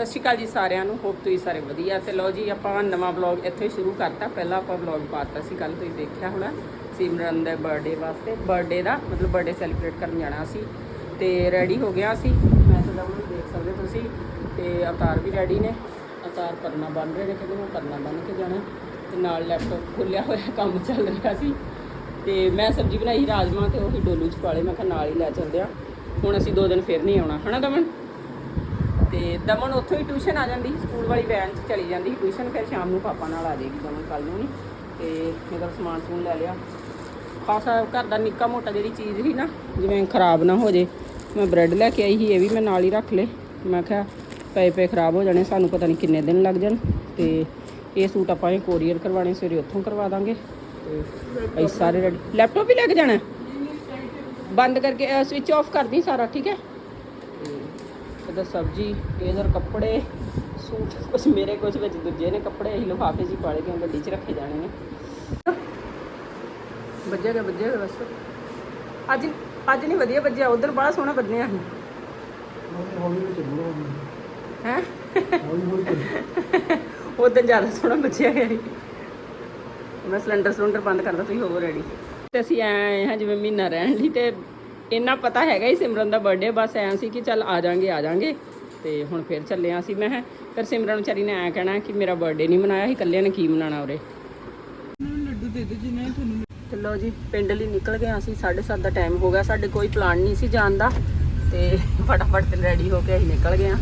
ਸਤਿ ਸ਼੍ਰੀ ਅਕਾਲ ਜੀ ਸਾਰਿਆਂ ਨੂੰ ਹੋਪ ਤੁਸੀਂ ਸਾਰੇ ਵਧੀਆ। ਤੇ ਲਓ ਜੀ, ਆਪਾਂ ਨਵਾਂ ਵਲੌਗ ਇੱਥੇ ਸ਼ੁਰੂ ਕਰਤਾ। ਪਹਿਲਾਂ ਆਪਾਂ ਵਲੌਗ ਪਾਤਾ ਸੀ ਕੱਲ ਤੁਸੀਂ ਦੇਖਿਆ ਹੋਣਾ, ਸਿਮਰਨ ਦੇ ਬਰਥਡੇ ਵਾਸਤੇ। ਬਰਥਡੇ ਦਾ, ਮਤਲਬ ਬਰਥਡੇ ਸੈਲੀਬ੍ਰੇਟ ਕਰਨ ਜਾਣਾ ਸੀ। ਤੇ ਰੈਡੀ ਹੋ ਗਿਆ ਸੀ। ਮੈਂ ਤਾਂ ਤੁਹਾਨੂੰ ਦੇਖ ਸਕਦੇ ਹੋ ਤੁਸੀਂ। ਤੇ ਅਵਤਾਰ ਵੀ ਰੈਡੀ ਨੇ। ਅਵਤਾਰ ਪਰਨਾ ਬੰਨ ਰਹੇ ਨੇ ਕਹਿੰਦੇ ਮੈਂ ਪਰਨਾ ਬੰਨ ਕੇ ਜਾਣਾ। ਤੇ ਨਾਲ ਲੈਪਟਾਪ ਖੁੱਲਿਆ ਹੋਇਆ, ਕੰਮ ਚੱਲ ਰਿਹਾ ਸੀ। ਤੇ ਮੈਂ ਸਬਜ਼ੀ ਬਣਾਈ ਰਾਜਮਾ ਤੇ ਉਹੀ ਡੋਲੂ ਚ ਪਾਲੇ ਮੈਂ ਕਿਹਾ ਨਾਲ ਹੀ ਲੈ ਚੱਲਦੇ ਆ ਹੁਣ ਅਸੀਂ ਦੋ ਦਿਨ ਫਿਰ ਨਹੀਂ ਆਉਣਾ। ਹਨਾ ਦਮਨ? ਤੇ ਦਮਨ ਉੱਥੋਂ ਹੀ ਟਿਊਸ਼ਨ ਆ ਜਾਂਦੀ ਸਕੂਲ ਵਾਲੀ ਵੈਨ 'ਚ ਚਲੀ ਜਾਂਦੀ ਟਿਊਸ਼ਨ, ਫਿਰ ਸ਼ਾਮ ਨੂੰ ਪਾਪਾ ਨਾਲ ਆ ਜਾਏਗੀ ਦਮਨ ਕੱਲ ਨੂੰ ਨਹੀਂ ਤੇ ਮੇਰਾ ਸਮਾਨ ਸਮੂਨ ਲੈ ਲਿਆ। ਖਾਸਾ ਘਰ ਦਾ ਨਿੱਕਾ ਮੋਟਾ ਜਿਹੜੀ ਚੀਜ਼ ਸੀ ਨਾ, ਜਿਵੇਂ ਖਰਾਬ ਨਾ ਹੋ ਜੇ, ਮੈਂ ਬ੍ਰੈਡ ਲੈ ਕੇ ਆਈ ਸੀ, ਇਹ ਵੀ ਮੈਂ ਨਾਲ ਹੀ ਰੱਖ ਲੇ ਮੈਂ ਕਿਹਾ ਪਏ ਪਏ ਖਰਾਬ ਹੋ ਜਾਣੇ, ਸਾਨੂੰ ਪਤਾ ਨਹੀਂ ਕਿੰਨੇ ਦਿਨ ਲੱਗ ਜਾਣ ਤੇ ਇਹ ਸੂਟ ਆਪਾਂ ਇਹ ਕੋਰੀਅਰ ਕਰਵਾਣੇ ਸਵੇਰੇ ਉੱਥੋਂ ਕਰਵਾ ਦਾਂਗੇ। ਤੇ ਅਸੀਂ ਸਾਰੇ ਰੈਡੀ ਲੈਪਟਾਪ ਵੀ ਲੈ ਕੇ ਜਾਣਾ? ਬੰਦ ਕਰਕੇ ਸਵਿਚ ਆਫ ਕਰਦੀ ਸਾਰਾ, ਠੀਕ ਹੈ? ਇਹਦਾ ਸਬਜ਼ੀ ਇਧਰ ਕੱਪੜੇ ਸੂਟ ਕੁਛ ਮੇਰੇ ਕੁਛ ਵਿੱਚ ਦੂਜੇ ਨੇ ਕੱਪੜੇ ਅਸੀਂ ਲਿਫਾਫੇ 'ਚ ਹੀ ਪਾਲੇ ਕਿਉਂ ਗੱਡੀ 'ਚ ਰੱਖੇ ਜਾਣੇ ਨੇ। ਵੱਜੇਗਾ ਵੱਜੇਗਾ ਬਸ। ਅੱਜ ਅੱਜ ਨਹੀਂ ਵਧੀਆ ਵੱਜਿਆ ਉਧਰ ਬੜਾ ਸੋਹਣਾ ਵੱਜਿਆ ਸੀ। ਹੈ? ਉਧਰ ਜ਼ਿਆਦਾ ਸੋਹਣਾ ਵੱਜਿਆ ਗਿਆ ਮੈਂ ਸਿਲੰਡਰ ਸਿਲੰਡਰ ਬੰਦ ਕਰਦਾ ਤੁਸੀਂ ਹੋਵੋ ਰੈਡੀ ਤੇ ਅਸੀਂ ਐਂ ਆਏ ਹਾਂ ਜਿਵੇਂ ਮਹੀਨਾ ਰਹਿਣ ਲਈ ਤੇ ਇੰਨਾ ਪਤਾ ਹੈਗਾ ਹੀ ਸਿਮਰਨ ਦਾ ਬਰਥਡੇ ਬਸ ਐਂ ਸੀ ਕਿ ਚੱਲ ਆ ਜਾਾਂਗੇ ਆ ਜਾਾਂਗੇ। ਤੇ ਹੁਣ ਫਿਰ ਚੱਲੇ ਹਾਂ ਅਸੀਂ ਮੈਂ ਫਿਰ ਸਿਮਰਨ ਵਿਚਾਰੀ ਨੇ ਐਂ ਕਹਿਣਾ ਕਿ ਮੇਰਾ ਬਰਥਡੇ ਨਹੀਂ ਮਨਾਇਆ ਸੀ ਇਕੱਲਿਆਂ ਨੇ ਕੀ ਮਨਾਣਾ ਉਰੇ? ਲੱਡੂ ਦੇ ਦੇ ਜਿੰਨੇ ਤੁਹਾਨੂੰ ਲਓ ਜੀ ਪਿੰਡ ਲਈ ਨਿਕਲ ਗਏ ਅਸੀਂ 7:30 ਦਾ ਟਾਈਮ ਹੋ ਗਿਆ ਸਾਡੇ ਕੋਈ ਪਲਾਨ ਨਹੀਂ ਸੀ ਜਾਣ ਦਾ। ਤੇ ਫਟਾਫਟ ਤੇ ਰੈਡੀ ਹੋ ਕੇ ਅਸੀਂ ਨਿਕਲ ਗਏ ਆ।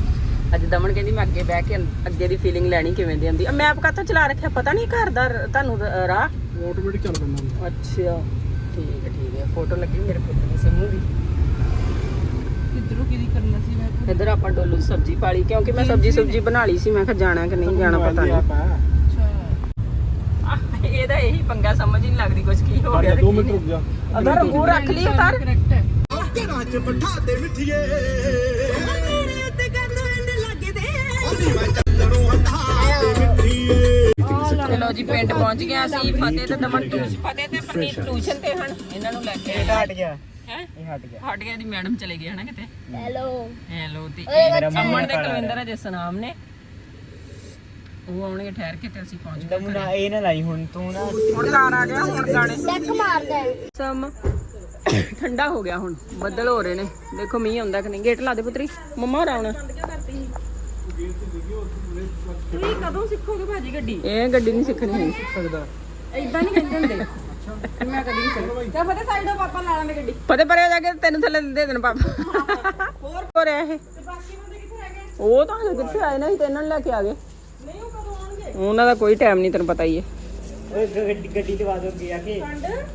ਅੱਜ ਦਮਨ ਕਹਿੰਦੀ ਮੈਂ ਅੱਗੇ ਬਹਿ ਕੇ ਅੱਗੇ ਦੀ ਫੀਲਿੰਗ ਲੈਣੀ ਕਿਵੇਂ ਦੀ ਆਉਂਦੀ। ਆ ਮੈਪ ਕਾਹਤੋਂ ਚਲਾ ਰੱਖਿਆ? ਪਤਾ ਨਹੀਂ ਘਰ ਦਾ ਤੁਹਾਨੂੰ ਰਾਹ? ਆਟੋਮੈਟਿਕ ਚੱਲ ਪੈਂਦਾ ਅੱਛਾ ਠੀਕ ਹੈ। ਫੋਟੋ ਲੱਗੀ ਮੇਰੇ ਪੁੱਤ ਦੀ ਸਿੰਮੂ ਦੀ। ਕਿੱਧਰੋਂ ਕਿਹਦੀ ਕਰਨਾ ਸੀ ਮੈਂ ਇੱਧਰ ਆਪਾਂ ਡੋਲੂ ਦੀ ਸਬਜ਼ੀ ਪਾਲੀ ਕਿਉਂਕਿ ਮੈਂ ਸਬਜ਼ੀ ਸੁਬਜੀ ਬਣਾ ਲਈ ਸੀ ਮੈਂ ਕਿਹਾ ਜਾਣਾ ਕਿ ਨਹੀਂ ਜਾਣਾ ਪਤਾ ਨਹੀਂ। ਅੱਛਾ ਆਹ, ਇਹਦਾ ਇਹੀ ਪੰਗਾ ਸਮਝ ਹੀ ਨਹੀਂ ਲੱਗਦੀ ਕੁਝ ਕੀ ਹੋ ਗਿਆ ਤੇ 2 ਕੀ ਮਿੰਟ ਨਹੀਂ। ਰੁਕ ਜਾ। ਅਦਰ ਉਹ ਰੱਖ ਲਈ ਉਤਾਰ। ਕਰੈਕਟ ਹੈ। ਘਰਾਂ ਚ ਬਿਠਾ ਦੇ ਮਿੱਠੀਏ। ਚਲੋ ਜੀ ਪਿੰਡ ਪਹੁੰਚ ਗਿਆ ਸੀ ਫਤਿਹ ਤੇ ਦਮਨ ਟਿਊਸ਼ਨ ਫਤਿਹ ਤੇ ਪਨੀਤ ਟਿਊਸ਼ਨ ਤੇ ਹਨ। ਇਹਨਾਂ ਨੂੰ ਲੈ ਕੇ ਹਟ ਗਿਆ। ਹੈ? ਇਹ ਹਟ ਗਿਆ। ਹਟ ਗਿਆ ਦੀ ਮੈਡਮ ਚਲੇ ਗਏ ਹਨਾ ਕਿਤੇ? ਹੈਲੋ ਹੈਲੋ ਤੇ ਅਮਨ ਤੇ ਕੁਲਵਿੰਦਰ ਅਜੇ ਸਨਾਮ ਨੇ। ਉਹ ਆਉਣਗੇ ਠਹਿਰ ਕੇ ਤੇ ਅਸੀਂ ਪਹੁੰਚ ਗਏ ਨਾ ਇਹ ਨਾ ਲਾਈ ਹੁਣ ਤੂੰ ਨਾ। ਹੁਣ ਗਾਣ ਆ ਗਿਆ ਹੁਣ ਗਾਣੇ। ਟੱਕ ਮਾਰਦਾ ਹੈ। ਸਮ ਠੰਡਾ ਹੋ ਗਿਆ ਹੁਣ। ਬੱਦਲ ਹੋ ਰਹੇ ਨੇ। ਦੇਖੋ ਮੀਂਹ ਆਉਂਦਾ ਕਿ ਨਹੀਂ? ਗੇਟ ਲਾ ਦੇ ਪੁੱਤਰੀ। ਮੰਮਾ ਹੋਰ ਆਉਣਾ। ਤੁਸੀਂ ਕਦੋਂ ਸਿੱਖੋਗੇ ਭਾਜੀ ਗੱਡੀ? ਇਹ ਗੱਡੀ ਨਹੀਂ ਸਿੱਖਣੀ ਹੈ ਸਕਦਾ। ਇਦਾਂ ਨਹੀਂ ਕਹਿੰਦੇ ਹੁੰਦੇ। ਮੈਂ ਕਦੀ ਨਹੀਂ ਸਿੱਖੀ ਚਾ ਫਤੇ ਸਾਈਡੋਂ ਪਾਪਾ ਲਾ ਲਾਂਗੇ ਗੱਡੀ। ਫਤੇ ਪਰੇ ਜਾ ਕੇ ਤੈਨੂੰ ਥੱਲੇ ਦੇ ਦੇਣ ਪਾਪਾ। ਹੋਰ? ਹੋ ਰਿਹਾ ਇਹ ਉਹ ਤਾਂ ਹਲੇ ਕਿੱਥੇ ਆਏ ਨਾ ਸੀ ਤੇ ਇਹਨਾਂ ਨੂੰ ਲੈ ਕੇ ਆ ਗਏ। ਨਹੀਂ ਉਹ ਕਦੋਂ ਆਉਣਗੇ? ਉਹਨਾਂ ਦਾ ਕੋਈ ਟਾਈਮ ਨਹੀਂ ਤੈਨੂੰ ਪਤਾ ਹੀ ਹੈ। ਓਏ ਗੱਡੀ ਗੱਡੀ ਦਵਾ ਦੋ ਗਿਆ ਕਿ।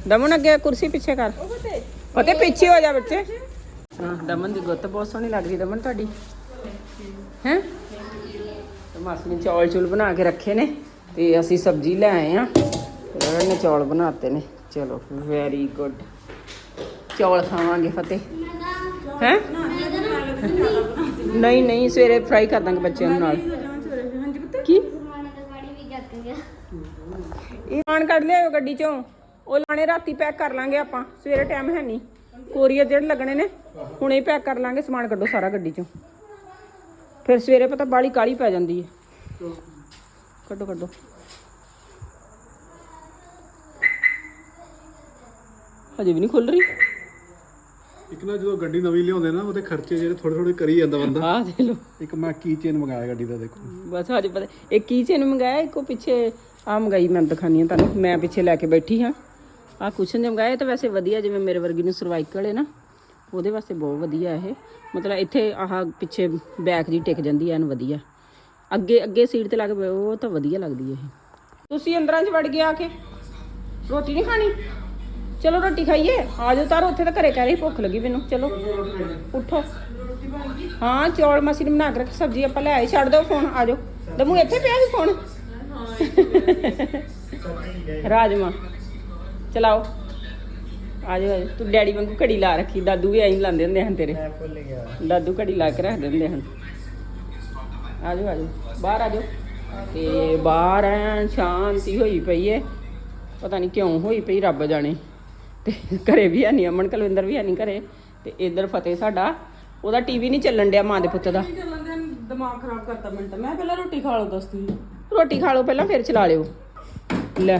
ਦਮਨ ਅੱਗੇ ਕੁਰਸੀ ਪਿੱਛੇ ਕਰ। ਫਤੇ ਪਿੱਛੇ ਹੋ ਜਾ ਬੱਚੇ। ਹਾਂ ਦਮਨ ਦੀ ਗੁੱਤ ਬਹੁਤ ਸੋਹਣੀ ਲੱਗਦੀ ਦਮਨ ਤੁਹਾਡੀ। ਹੈ? ਮਾਸੀ ਨੇ ਚੌਲ ਚੁਲ ਬਣਾ ਕੇ ਰੱਖੇ ਨੇ ਤੇ ਅਸੀਂ ਸਬਜ਼ੀ ਲੈ ਆਏ ਆ ਇਹਨਾਂ ਨੇ ਚੌਲ ਬਣਾਤੇ ਨੇ। ਚਲੋ ਵੈਰੀ ਗੁੱਡ ਚੌਲ ਖਾਵਾਂਗੇ ਫਤਿਹ। ਹੈ? ਨਹੀਂ ਨਹੀਂ, ਸਵੇਰੇ ਫਰਾਈ ਕਰ ਦਾਂਗੇ ਬੱਚਿਆਂ ਨੂੰ ਨਾਲ। ਕੀ? ਇਹ ਮਾਨ ਕੱਢ ਲਿਆਓ ਗੱਡੀ ਚੋਂ। ਉਹ ਲਾਣੇ ਰਾਤੀ ਪੈਕ ਕਰ ਲਾਂਗੇ ਆਪਾਂ। ਸਵੇਰੇ ਟਾਈਮ ਹੈ ਨਹੀਂ। ਕੋਰੀਅਰ ਜਿਹੜੇ ਲੱਗਣੇ ਨੇ, ਹੁਣੇ ਪੈਕ ਕਰ ਲਾਂਗੇ। ਸਮਾਨ ਕੱਢੋ ਸਾਰਾ ਗੱਡੀ ਚੋਂ। ਫਿਰ ਸਵੇਰੇ ਪਤਾ ਬਾਲੀ ਕਾਲੀ ਪੈ ਜਾਂਦੀ ਹੈ। ਕੱਢੋ ਕੱਢੋ। ਹਜੇ ਵੀ ਨਹੀਂ ਖੁੱਲ ਰਹੀ। ਇੱਕ ਨਾ ਜਦੋਂ ਗੱਡੀ ਨਵੀਂ ਲਿਆਉਂਦੇ ਨਾ ਉਹਦੇ ਖਰਚੇ ਜਿਹੜੇ ਥੋੜੇ ਥੋੜੇ ਕਰੀ ਜਾਂਦਾ ਬੰਦਾ। ਆਹ ਦੇਖ ਲਓ। ਇੱਕ ਮੈਂ ਕੀ ਚੇਨ ਮੰਗਾਇਆ ਗੱਡੀ ਦਾ ਦੇਖੋ। ਬਸ ਹਜੇ ਪਤਾ ਇਹ ਕੀ ਚੇਨ ਮੰਗਾਇਆ? ਇੱਕੋ ਪਿੱਛੇ ਆ ਮੰਗਾਈ ਮੈਂ ਦਿਖਾਨੀ ਆ ਤੁਹਾਨੂੰ। ਮੈਂ ਪਿੱਛੇ ਲੈ ਕੇ ਬੈਠੀ ਹਾਂ। ਆ ਕੁਸ਼ਨ ਮੰਗਾਇਆ ਇਹ ਤਾਂ ਵੈਸੇ ਵਧੀਆ ਜਿਵੇਂ ਮੇਰੇ ਵਰਗੀ ਨੂੰ ਸਰਵਾਈਕਲ ਹੈ ਨਾ। ਉਹਦੇ ਵਾਸਤੇ ਬਹੁਤ ਵਧੀਆ ਇਹ। ਮਤਲਬ ਇੱਥੇ ਆਹ ਪਿੱਛੇ ਬੈਕ ਜੀ ਟਿਕ ਜਾਂਦੀ ਐਨ ਵਧੀਆ। ਅੱਗੇ ਅੱਗੇ ਸੀਟ ਤੇ ਲਾ ਕੇ ਉਹ ਤਾਂ ਵਧੀਆ ਲੱਗਦੀ ਹੈ ਇਹ। ਤੁਸੀਂ ਅੰਦਰਾਂ 'ਚ ਵੜ ਗਏ ਆ ਕੇ। ਰੋਟੀ ਨਹੀਂ ਖਾਣੀ? ਚਲੋ ਰੋਟੀ ਖਾਈਏ। ਆ ਜਾਓ ਤਾਰ, ਉੱਥੇ ਤਾਂ ਘਰੇ ਕਹਿ ਰਹੀ ਭੁੱਖ ਲੱਗੀ ਮੈਨੂੰ। ਚਲੋ, ਉੱਠੋ। ਹਾਂ, ਚੌਲ ਮਾਸੀ ਨੇ ਬਣਾ ਕੇ ਰੱਖੀ, ਸਬਜ਼ੀ ਆਪਾਂ ਲੈ ਆਏ, ਛੱਡ ਦਿਓ ਫੋਨ ਆ ਜਾਓ। ਦਮੂ, ਇੱਥੇ ਪਿਆ ਵੀ ਫੋਨ ਰਾਜਮਾ। ਚਲਾਓ। ਆ ਜਾਓ ਆ ਜਾਓ। ਤੂੰ ਡੈਡੀ ਵਾਂਗੂ ਘੜੀ ਲਾ ਰੱਖੀ ਦਾਦੂ ਵੀ ਐਂ ਲਾਉਂਦੇ ਹੁੰਦੇ ਹਨ ਤੇਰੇ। ਮੈਂ ਭੁੱਲ ਗਿਆ। ਦਾਦੂ ਘੜੀ ਲਾ ਕੇ ਰੱਖ ਦਿੰਦੇ ਹਨ। ਆ ਜਾਓ ਆ ਜਾਓ ਬਾਹਰ ਆ ਜਾਓ ਤੇ ਬਾਹਰ ਐਨ ਸ਼ਾਂਤੀ ਹੋਈ ਪਈ ਏ। ਪਤਾ ਨਹੀਂ ਕਿਉਂ ਹੋਈ ਪਈ ਰੱਬ ਜਾਣੇ। ਤੇ ਘਰੇ ਵੀ ਹੈ ਨਹੀਂ ਅਮਨ ਕੁਲਵਿੰਦਰ ਵੀ ਹੈ ਨਹੀਂ ਘਰੇ। ਤੇ ਇਧਰ ਫਤਿਹ ਸਾਡਾ। ਉਹਦਾ ਟੀਵੀ ਨਹੀਂ ਚੱਲਣ ਡਿਆ ਮਾਂ ਦੇ ਪੁੱਤ ਦਾ। ਦਿਮਾਗ ਖਰਾਬ ਕਰਤਾ ਮਿੰਟ। ਮੈਂ ਪਹਿਲਾਂ ਰੋਟੀ ਖਾ ਲਓ ਦੱਸ ਤੁਸੀਂ ਰੋਟੀ ਖਾ ਲਓ ਪਹਿਲਾਂ ਫਿਰ ਚਲਾ ਲਿਓ। ਲੈ।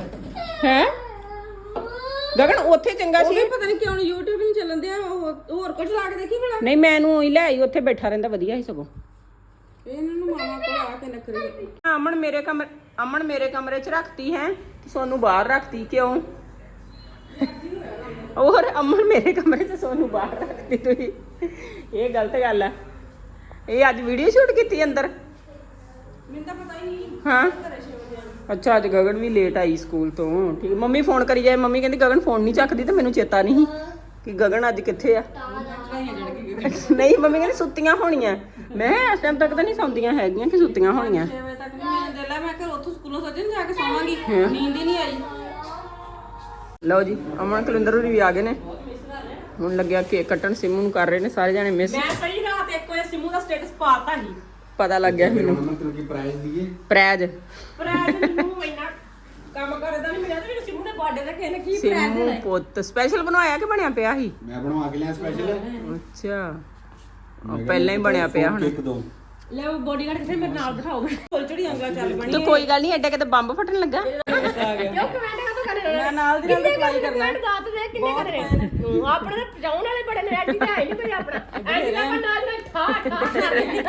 ਹੈ? ਗਗਨ ਉੱਥੇ ਚੰਗਾ ਸੀ। ਪਤਾ ਨਹੀਂ ਕਿਉਂ YouTube ਨਹੀਂ ਚੱਲਣ ਦਿਆ ਹੋਰ ਕੁਝ ਲਾ ਕੇ ਦੇਖੀ ਭਲਾ? ਨਹੀਂ ਮੈਨੂੰ ਹੀ ਲੈ ਆਈ ਉੱਥੇ ਬੈਠਾ ਰਹਿੰਦਾ ਵਧੀਆ ਸੀ ਸਗੋਂ। ਇਹਨਾਂ ਨੂੰ ਮਾਮਾ ਕੋਲ ਆ ਕੇ ਨਖਰੇ ਅਮਨ ਮੇਰੇ ਕਮਰੇ ਅਮਨ ਮੇਰੇ ਕਮਰੇ 'ਚ ਰੱਖਤੀ ਹੈ ਤੇ ਸੋਨੂੰ ਬਾਹਰ ਰੱਖਤੀ ਕਿਉਂ? ਹੋਰ ਅਮਨ ਮੇਰੇ ਕਮਰੇ 'ਚ ਸੋਨੂੰ ਬਾਹਰ ਰੱਖਤੀ ਤੁਸੀਂ। ਇਹ ਗਲਤ ਗੱਲ ਹੈ। ਇਹ ਅੱਜ ਵੀਡੀਓ ਸ਼ੂਟ ਕੀਤੀ ਅੰਦਰ? ਮੈਨੂੰ ਤਾਂ ਪਤਾ ਹੀ ਨਹੀਂ। ਹਾਂ। ਅੱਛਾ ਅੱਜ ਗਗਨ ਵੀ ਲੇਟ ਆਈ ਸਕੂਲ ਤੋਂ। ਠੀਕ ਮੰਮੀ ਫੋਨ ਕਰੀ ਜਾਏ। ਮੰਮੀ ਕਹਿੰਦੀ ਗਗਨ ਫੋਨ ਨਹੀਂ ਚੱਕਦੀ ਤੇ ਮੈਨੂੰ ਚੇਤਾ ਨਹੀਂ ਕਿ ਗਗਨ ਅੱਜ ਕਿੱਥੇ ਆ? ਨਹੀਂ ਮੰਮੀ ਕਹਿੰਦੀ ਸੁੱਤੀਆਂ ਹੋਣੀਆਂ। ਮੈਂ ਕਿਹਾ ਇਸ ਟਾਈਮ ਤੱਕ ਤਾਂ ਨਹੀਂ ਸੌਂਦੀਆਂ ਹੈਗੀਆਂ ਕਿ ਸੁੱਤੀਆਂ ਹੋਣੀਆਂ? 6 ਵਜੇ ਤੱਕ ਨਹੀਂ ਮੈਂ ਦੇ ਲੈ ਮੈਂ ਕਿ ਉੱਥੋਂ ਸਕੂਲੋਂ ਸੱਜਣ ਜਾ ਕੇ ਸੌਵਾਂਗੀ। ਨੀਂਦ ਹੀ ਨਹੀਂ ਆਈ। ਲਓ ਜੀ ਅਮਨ ਕੁਲਿੰਦਰ ਹੋਰੀ ਵੀ ਆ ਗਏ ਨੇ। ਹੁਣ ਲੱਗਿਆ ਕੇਕ ਕੱਟਣ ਸਿਮੂ ਨੂੰ ਕਰ ਰਹੇ ਨੇ ਸਾਰੇ ਜਾਣੇ ਮਿਸ ਮੈਂ ਸਹੀ ਰਾਤ ਇੱਕ ਵਜੇ ਸਿਮੂ ਦਾ ਸਟੇਟਸ ਪਾਤਾ ਨਹੀਂ ਪਤਾ ਲੱਗ ਗਿਆ ਮੈਨੂੰ। ਮੰਮਾ ਤੈਨੂੰ ਕੀ ਪ੍ਰਾਈਜ਼ ਦੀਏ। ਪ੍ਰੈਜ ਪਰ ਅੱਜ ਮੈਨੂੰ ਇੰਨਾ ਕੰਮ ਕਰਦਾ ਨਹੀਂ ਮਿਲਿਆ ਤੇ ਮੈਨੂੰ ਸਿਮੂ ਦੇ ਬਰਥਡੇ ਤੇ ਕਿਸੇ ਨੇ ਕੀ ਪ੍ਰਾਈਜ਼ ਸਿਮੂ ਦੇਣਾ ਪੁੱਤ ਸਪੈਸ਼ਲ ਬਣਵਾਇਆ ਕਿ ਬਣਿਆ ਪਿਆ ਸੀ? ਮੈਂ ਬਣਵਾ ਕੇ ਲਿਆ ਸਪੈਸ਼ਲ ਅੱਛਾ। ਉਹ ਪਹਿਲਾਂ ਹੀ ਬਣਿਆ ਪਿਆ ਹੁਣ। ਇੱਕ ਦੋ। ਲੈ ਉਹ ਬੋਡੀਗਾਰਡ ਕਿੱਥੇ ਮੇਰੇ ਨਾਲ ਬਿਠਾਓ ਫੁੱਲ ਚੜੀ ਅੰਗਾ ਚੱਲ ਬਣੀ ਤੂੰ ਕੋਈ ਗੱਲ ਨਹੀਂ ਐਡਾ ਕਿਤੇ ਬੰਬ ਫਟਣ ਲੱਗਾ? ਕਿਉਂ ਕਮੈਂਟ ਕਾ ਕਰ ਰਿਹਾ ਮੈਂ ਨਾਲ ਦੀ ਨਾਲ ਰਿਪਲਾਈ ਕਰਨਾ। ਦਾਤ ਦੇ ਕਿੰਨੇ ਕਰ? ਰਹੇ ਆਪਣੇ ਤਾਂ ਪਜਾਉਣ ਵਾਲੇ ਬੜੇ ਨੇ ਐਡੀ ਤਾਂ ਹੈ ਨਹੀਂ ਕੋਈ ਆਪਣਾ। ਐਡੀ ਤਾਂ ਆਪਾਂ ਨਾਲ ਨਾਲ ਠਾ ਠਾ ਕਰ ਰਹੇ ਇਹ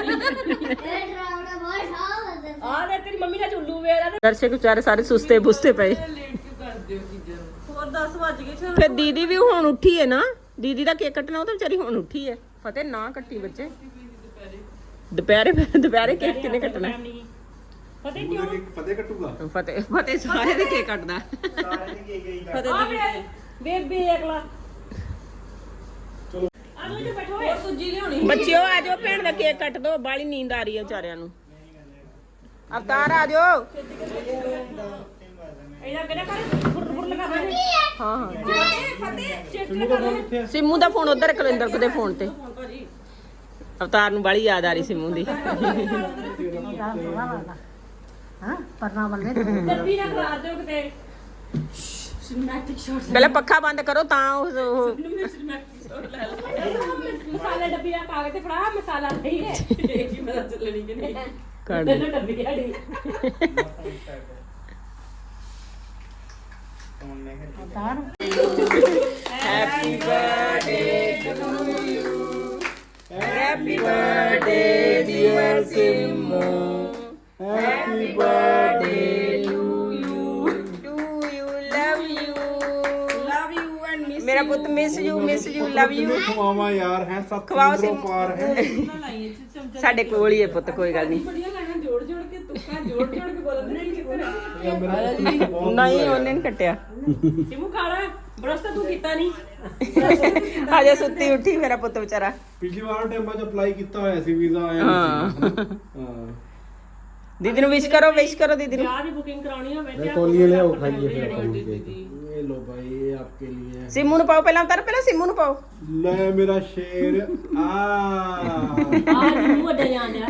ਡਰਾਉਣਾ ਬਹੁਤ ਸਾਹ ਆ ਲੈ ਤੇਰੀ ਮੰਮੀ ਦਾ ਚੁੱਲੂ ਵੇਲਾ ਦਰਸ਼ਕ ਵਿਚਾਰੇ ਸਾਰੇ ਸੁਸਤੇ ਬੁਸਤੇ ਪਏ। ਹੋਰ 10 ਵੱਜ ਗਏ ਚਲ ਫਿਰ ਦੀਦੀ ਵੀ ਹੁਣ ਉੱਠੀ ਹੈ ਨਾ। ਦੀਦੀ ਦਾ ਕੇਕ ਕੱਟਣਾ ਉਹ ਤਾਂ ਵਿਚਾਰੀ ਹੁਣ ਉੱਠੀ ਹੈ ਫਤਿਹ ਨਾ ਕੱਟੀ ਬੱਚੇ। ਦੁਪਹਿਰੇ? ਦੁਪਹਿਰੇ ਕੇਕ ਕਿਨੇ ਕੱਟਣਾ? ਫਤਿਹ ਉਹਦਾ ਕੇਕ ਫਤਿਹ ਕੱਟੂਗਾ? ਫਤਿਹ ਫਤਿਹ ਸਾਰੇ ਦੇ ਕੇਕ ਕੱਟਦਾ। ਆ ਵੇ ਬੇਬੀ ਅਗਲਾ। ਚਲੋ। ਆ ਲੋ ਬੈਠੋ ਹੋਰ ਦੂਜੀ ਲਿਆਉਣੀ ਬੱਚਿਓ ਆ ਜਾਓ ਭੈਣ ਦਾ ਕੇਕ ਕੱਟ ਦੋ। ਬਾਲੀ ਨੀਂਦ ਆ ਰਹੀ ਹੈ ਵਿਚਾਰਿਆਂ ਨੂੰ। ਅਵਤਾਰ ਆ ਜਾਓ। ਇਹਦਾ ਕਿਹੜਾ ਕਰ ਫੁਰ ਫੁਰ ਲਗਾ ਦੇ। ਹਾਂ? ਹਾਂ ਫਤਿਹ ਚੈੱਕ ਲਗਾ ਸਿੰਮੂ ਦਾ ਫੋਨ ਉਧਰ ਕੁਲਿੰਦਰ ਦੇ ਫੋਨ ਤੇ। ਅਵਤਾਰ ਨੂੰ ਬਾਲੀ ਯਾਦ ਆ ਰਹੀ ਸਿੰਮੂ ਦੀ। ਦੱਬੀ ਨਾ ਖਲਾ ਦਿਓ ਕਿਤੇ। ਸਿਨੈਮੈਟਿਕ ਸ਼ਾਟਸ ਪਹਿਲਾਂ ਪੱਖਾ ਬੰਦ ਕਰੋ ਤਾਂ ਉਹ ਉਹ- ਸਿਨੈਮੈਟਿਕ ਸ਼ਾਟ ਲੈ ਲਓ ਮਸਾਲੇ ਡੱਬੀ ਆ ਕਾਗਜ਼ ਤੇ ਫੜਾ ਮਸਾਲਾ ਨਹੀਂ ਹੈ। ਇਹ ਕੀ ਪਤਾ ਚੱਲਣੀ ਕਿ ਨਹੀਂ। ਕੱਢ। ਦੇ। ਤੈਨੂੰ ਡੱਬੀ ਆੜੀ happy birthday to you. Happy birthday dear Simmu. Happy birthday to you. To you love you. Love you and miss ਮੇਰਾ ਪੁੱਤ miss you miss you love you ਖਵਾਵਾ ਯਾਰ ਹੈ ਸੱਤ ਖਵਾਓ ਸਮੁੰਦਰੋਂ ਸਿੰਮੂ। ਪਾਰ ਹੈ। ਲਾਈ ਚਮਚਾ ਸਾਡੇ ਕੋਲ ਹੀ ਹੈ ਪੁੱਤ ਕੋਈ ਗੱਲ ਨਹੀਂ ਬੜੀਆਂ ਲਾਈਆਂ ਜੋੜ ਜੋੜ ਕੇ ਤੁੱਕਾ ਜੋੜ ਜੋੜ ਕੇ ਬੋਲਦੇ ਨੇ ਇਹ ਮੇਰਾ ਪੁੱਤ ਬਹੁਤ ਨਹੀਂ ਉਹਨੇ ਨਹੀਂ ਕੱਟਿਆ। ਸਿਮੂ ਖਾਣਾ ਬਰਸ ਤਾਂ ਤੂੰ ਕੀਤਾ ਨਹੀਂ। ਹਜੇ ਸੁੱਤੀ ਉੱਠੀ ਮੇਰਾ ਪੁੱਤ ਵਿਚਾਰਾ। ਪਿਛਲੀ ਵਾਰ ਟਾਈਮਾਂ 'ਚ ਅਪਲਾਈ ਕੀਤਾ ਹੋਇਆ ਸੀ ਵੀਜ਼ਾ ਆਇਆ ਹਾਂ। ਨਹੀਂ ਸੀ। ਹਾਂ। ਦੀਦੀ ਨੂੰ ਵਿਸ਼ ਕਰੋ ਵਿਸ਼ ਕਰੋ ਦੀਦੀ ਨੂੰ। ਵਿਆਹ ਦੀ ਬੁਕਿੰਗ ਕਰਾਉਣੀ ਹੋਵੇ ਤੇ ਕੋਲੀਏ ਲਿਆਓ ਖਾਈਏ ਫਿਰ ਆਪਾਂ ਹੁਣ ਕੇਕ ਇਹ ਲੋ ਭਾਈ ਇਹ ਆਪਕੇ लिए ਸਿੰਮੂ ਨੂੰ ਪਾਓ ਪਹਿਲਾਂ ਉਤਾਰ ਪਹਿਲਾਂ ਸਿੰਮੂ ਨੂੰ ਪਾਓ। ਲੈ ਮੇਰਾ ਸ਼ੇਰ ਆ। ਆ ਜੀ ਵੱਡਾ ਜਾਣ ਡਿਆ।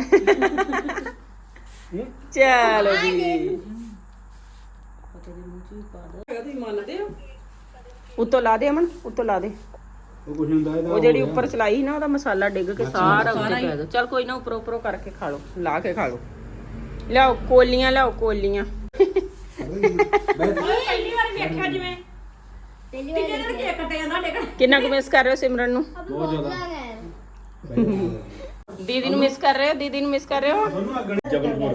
ਚਲੋ ਜੀ। ਤੁਸੀਂ ਮੰਨਦੇ ਹੋ ਉੱਤੋਂ ਲਾ ਦੇ ਅਮਨ ਉੱਤੋਂ ਲਾ ਦੇ। ਉਹ ਕੁਛ ਹੁੰਦਾ ਇਹਦਾ ਉਹ ਜਿਹੜੀ ਉੱਪਰ ਚਲਾਈ ਨਾ ਉਹਦਾ ਮਸਾਲਾ ਡਿੱਗ ਕੇ ਸਾਰਾ ਉੱਤੇ ਪੈ ਗਿਆ। ਚਲ ਕੋਈ ਨਾ ਉੱਪਰੋਂ ਉੱਪਰੋਂ ਕਰਕੇ ਖਾ ਲਓ ਲਾ ਕੇ ਖਾ ਲਓ। ਲਿਆਓ ਕੋਲੀਆਂ ਲਿਆਓ ਕੋਲੀਆਂ। ਪਹਿਲੀ ਵਾਰ ਵੇਖਿਆ ਜਿਵੇਂ। ਪਹਿਲੀ ਕਿੰਨੇ ਦਿਨ ਕੇਕ ਕੱਟਿਆ ਜਾਂਦਾ ਲੇਕਿਨ ਕਿੰਨਾ ਕੁ ਮਿਸ ਕਰ ਰਹੇ ਹੋ ਸਿਮਰਨ ਨੂੰ? ਬਹੁਤ ਜ਼ਿਆਦਾ। ਦੀਦੀ ਨੂੰ ਮਿਸ ਕਰ ਰਹੇ ਹੋ? ਦੀਦੀ ਨੂੰ ਮਿਸ ਕਰ ਰਹੇ ਹੋ? ਤੁਹਾਨੂੰ ਅਗਣ ਜਬਲਪੁਰ।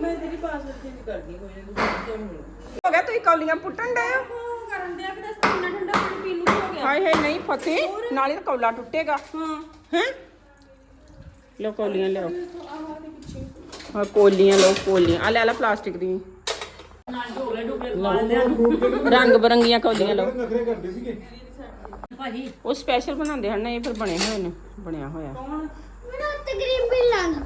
ਮੈਂ ਤੇਰੀ ਪਾਸਵਰਡ ਚੇਂਜ ਕਰਦੀ ਕੋਈ ਨਹੀਂ ਹੋ ਗਿਆ ਤੁਸੀਂ ਕੌਲੀਆਂ ਪੁੱਟਣ ਡਏ ਹੋ? ਕਰਨ ਦਿਆ ਕਿ ਦੱਸ ਕਿੰਨਾ ਠੰਡਾ ਪਾਣੀ ਪੀਣ ਨੂੰ ਹੋ ਗਿਆ? ਹਾਏ ਹਾਏ ਨਹੀਂ ਫਤਿਹ ਨਾਲੇ ਤਾਂ ਕੌਲਾ ਟੁੱਟੇਗਾ। ਹਾਂ। ਹੈ? ਲੋ ਕੋਲੀਆਂ ਲਿਆਓ। ਹਾਂ ਕੋਲੀਆਂ ਲਓ ਕੋਲੀਆਂ। ਆ ਲੈ ਲੈ ਪਲਾਸਟਿਕ ਦੀ। ਨਾਲ ਢੋਲੇ ਢੋਲੇ ਖਵਾ ਰੰਗ ਬਰੰਗੀਆਂ ਕੌਲੀਆਂ ਲਓ। ਨਖਰੇ ਕਰਦੇ ਸੀਗੇ। ਭਾਜੀ? ਉਹ ਸਪੈਸ਼ਲ ਬਣਾਉਂਦੇ ਹਨ ਇਹ ਫਿਰ ਬਣੇ ਹੋਏ ਨੇ ਬਣਿਆ ਹੋਇਆ। ਮੈਨੂੰ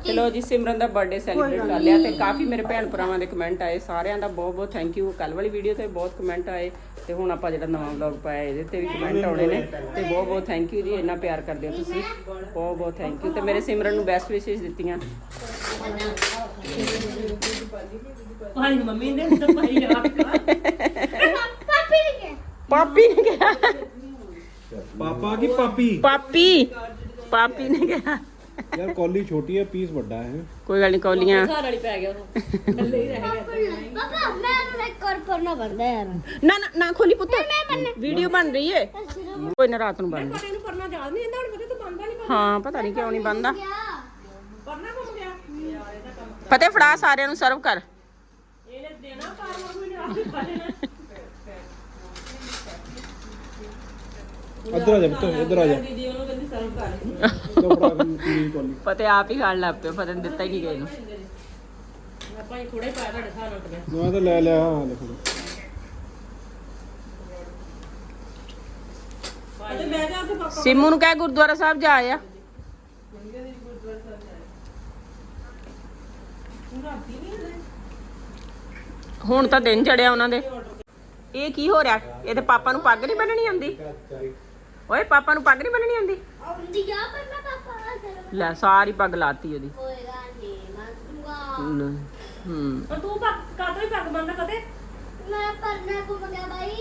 ਚਲੋ ਜੀ ਸਿਮਰਨ ਦਾ ਬਰਥਡੇ ਸੈਲੀਬ੍ਰੇਟ ਕਰ ਲਿਆ ਤੇ ਕਾਫੀ ਮੇਰੇ ਭੈਣ ਭਰਾਵਾਂ ਦੇ ਕਮੈਂਟ ਆਏ ਸਾਰਿਆਂ ਦਾ ਬਹੁਤ ਬਹੁਤ ਥੈਂਕ ਯੂ ਕੱਲ ਵਾਲੀ ਵੀਡੀਓ ਤੇ ਬਹੁਤ ਕਮੈਂਟ ਆਏ ਤੇ ਹੁਣ ਆਪਾਂ ਜਿਹੜਾ ਨਵਾਂ ਵਲੌਗ ਪਾਇਆ ਇਹਦੇ ਤੇ ਵੀ ਕਮੈਂਟ ਆਉਣੇ ਨੇ। ਤੇ ਬਹੁਤ ਬਹੁਤ ਥੈਂਕ ਯੂ ਜੀ ਇੰਨਾ ਪਿਆਰ ਕਰਦੇ ਹੋ ਤੁਸੀਂ। ਬਹੁਤ ਬਹੁਤ ਥੈਂਕ ਯੂ ਤੇ ਮੇਰੇ ਸਿਮਰਨ ਨੂੰ ਬੈਸਟ ਵਿਸ਼ੇਸ ਦਿੱਤੀਆਂ। ਭਾਈ ਮੰਮੀ ਨੇ ਤਾਂ ਭਾਈ ਆਪ ਪਾਪੀ ਨੇ ਕਿਹਾ। ਪਾਪੀ ਕੀ ਪਾਪੀ? ਪਾਪੀ। ਪਾਪੀ ਨੇ ਕਿਹਾ। ਯਾਰ ਕੌਲੀ ਛੋਟੀ ਹੈ ਪੀਸ ਵੱਡਾ ਹੈ। ਕੋਈ ਗੱਲ ਨਹੀਂ ਕੌਲੀਆਂ। ਘਰ ਵਾਲੀ ਪੈ ਗਿਆ ਉਹ। ਥੱਲੇ ਹੀ ਰਹਿ ਗਿਆ। ਪਾਪਾ ਮੈਂ ਇੱਕ ਕਰ ਪੜਨਾ ਬੰਦਾ ਯਾਰ। ਨਾ ਨਾ ਨਾ ਖੋਲੀ ਪੁੱਤ। ਵੀਡੀਓ ਬਣ ਰਹੀ ਕੋਈ ਨਾ ਰਾਤ ਨੂੰ ਬਣ ਪਤਾ ਇਹਨੂੰ ਪਰਨਾ ਯਾਦ ਨਹੀਂ ਆਉਂਦਾ ਹੁਣ ਪਤਾ ਤੂੰ ਬੰਦਾ ਨਹੀਂ ਹਾਂ ਪਤਾ ਨਹੀਂ ਕਿਉਂ ਨਹੀਂ ਬੰਦਾ ਪਰਨਾ ਘੁੰਮ ਗਿਆ। ਫਤਿਹ ਫੜਾ ਸਾਰਿਆਂ ਨੂੰ ਸਰਵ ਕਰ। ਇਹਨੇ ਦੇਣਾ ਪਰ ਉਹ ਮੈਨੂੰ ਆਪ ਹੀ ਇੱਧਰ ਆ ਜਾ ਪੁੱਤ ਇੱਧਰ ਆ ਜਾ। ਦੀਦੀ ਉਹਨੂੰ ਕਹਿੰਦੀ ਸਰਵ ਕਰ ਤੋ ਫੜਾ ਪੀਲੀ ਕੌਲੀ ਫਤਿਹ ਆਪ ਹੀ ਖਾਣ ਲੱਗ ਪਿਆ ਫਤਿਹ ਨੇ ਦਿੱਤਾ ਹੀ ਨਹੀਂ ਗਏ ਨੂੰ? ਆਪਾਂ ਹੀ ਥੋੜੇ ਪਾਇਆ ਤੁਹਾਡੇ ਹਿਸਾਬ ਨਾਲ ਤੇ ਮੈਂ ਤਾਂ ਲੈ ਲਿਆ ਹਾਂ ਦੇਖੋ। ਤੇ ਮੈਂ ਜਾ ਉੱਥੇ ਪਾਪਾ ਸਿੰਮੂ ਨੂੰ ਕਹਿ ਗੁਰਦੁਆਰਾ ਸਾਹਿਬ ਜਾ ਆ। ਹੁਣ ਤਾਂ ਦਿਨ ਚੜਿਆ ਉਹਨਾਂ ਦੇ। ਇਹ ਕੀ ਹੋ ਰਿਹਾ? ਇਹ ਤੇ ਪਾਪਾ ਨੂੰ ਪੱਗ ਨਹੀਂ ਬੰਨਣੀ ਆਉਂਦੀ? ਓਏ ਪਾਪਾ ਨੂੰ ਪੱਗ ਨਹੀਂ ਬੰਨਣੀ ਆਉਂਦੀ? ਆਉਂਦੀ ਆ ਪਰ ਮੈਂ ਪਾਪਾ ਲੈ ਸਾਰੀ ਪੱਗ ਲਾਤੀ ਉਹਦੀ। ਹੋਏਗਾ ਨਹੀਂ ਮੈਂ ਦੂੰਗਾ ਹੂੰ। ਤੂੰ ਪੱਕ ਕਾਤੋਂ ਹੀ ਪੱਗ ਬੰਦਾ ਕਦੇ? ਮੈਂ ਪੜਨਾ ਘੁੰਮ ਗਿਆ ਬਾਈ।